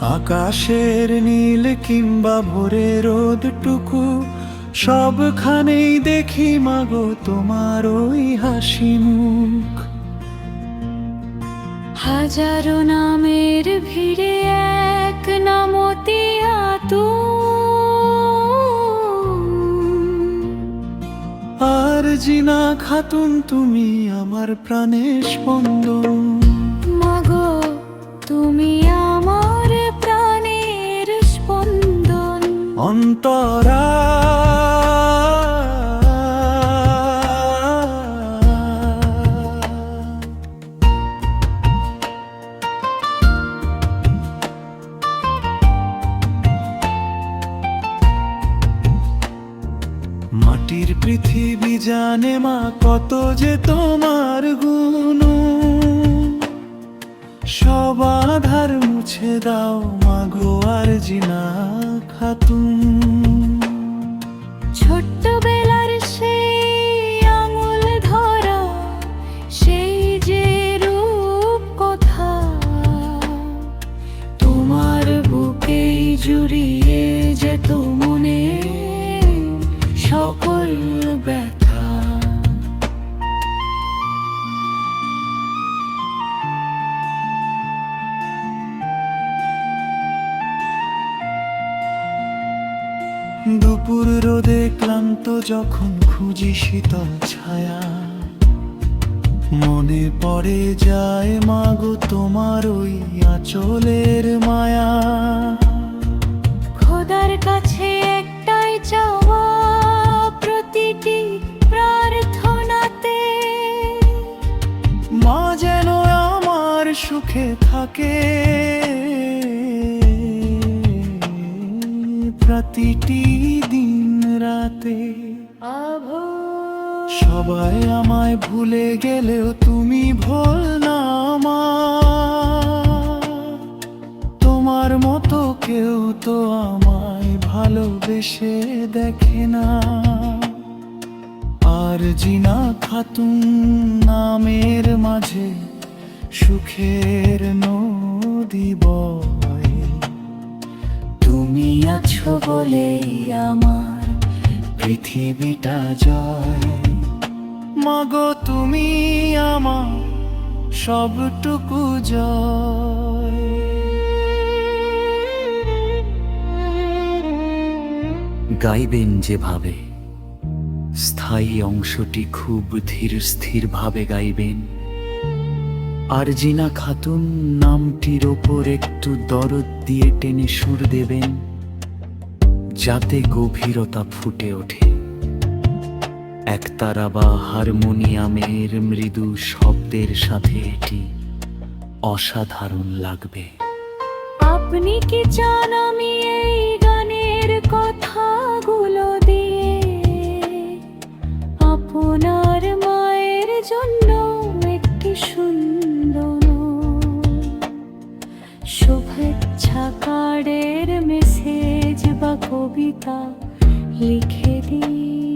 আকাশের নীল কিংবা ভোরের রোদটুকু সবখানেই দেখি মাগো তোমার ওই হাসি মুখ। হাজারো নামের ভিড়ে এক নামতিয়া তু আর জিনা খাতুন তুমি আমার প্রাণের স্পন্দন। মাগো তুমি অন্তরা। মাটির পৃথিবী জানে মা কত যে তোমার গুণ। সব আধার মুছে দাও মাগো আর জিনা খাতুন। ছোট্টবেলার সেই আঙুল ধরা, সেই যে রূপ কথা, তোমার বুকেই জুড়িয়ে যেত মনে, সকল ব্যথা ক্লান্ত যখন খুঁজি শীতল ছায়া মনে পড়ে যায় মাগো তোমার ওই আঁচলের মায়া। খোদার কাছে একটাই চাওয়া প্রতিটি প্রার্থনাতে। মা যেন আমার সুখে থাকে প্রতিটি রাতে সবাই আমায় ভুলে গেলেও তুমি ভুল না তোমার মতো কেউ তো আমায় ভালোবেসে দেখে না। আর জিনা খাতুন নামের মাঝে সুখের নদী বয়। তুমি আছো বলেই আমার পৃথিবীটা জয়। মাগো, তুমি আমার সবটুকু জয়। গাইবেন যেভাবে, স্থায়ী অংশটি খুব ধীর স্থির ভাবে গাইবেন। আর জিনা খাতুন, নামটির ওপর একটু দরদ দিয়ে টেনে সুর দেবেন। যাতে গভীরতা ফুটে ওঠে। একতারা বা হারমোনিয়ামের মৃদু শব্দের সাথে এটি অসাধারণ লাগবে। আপনি কি চান আমি এই গানের কথাগুলো দিয়ে? আপনার মায়ের জন্য একটি সুন্দর কবিতা লিখে দিই।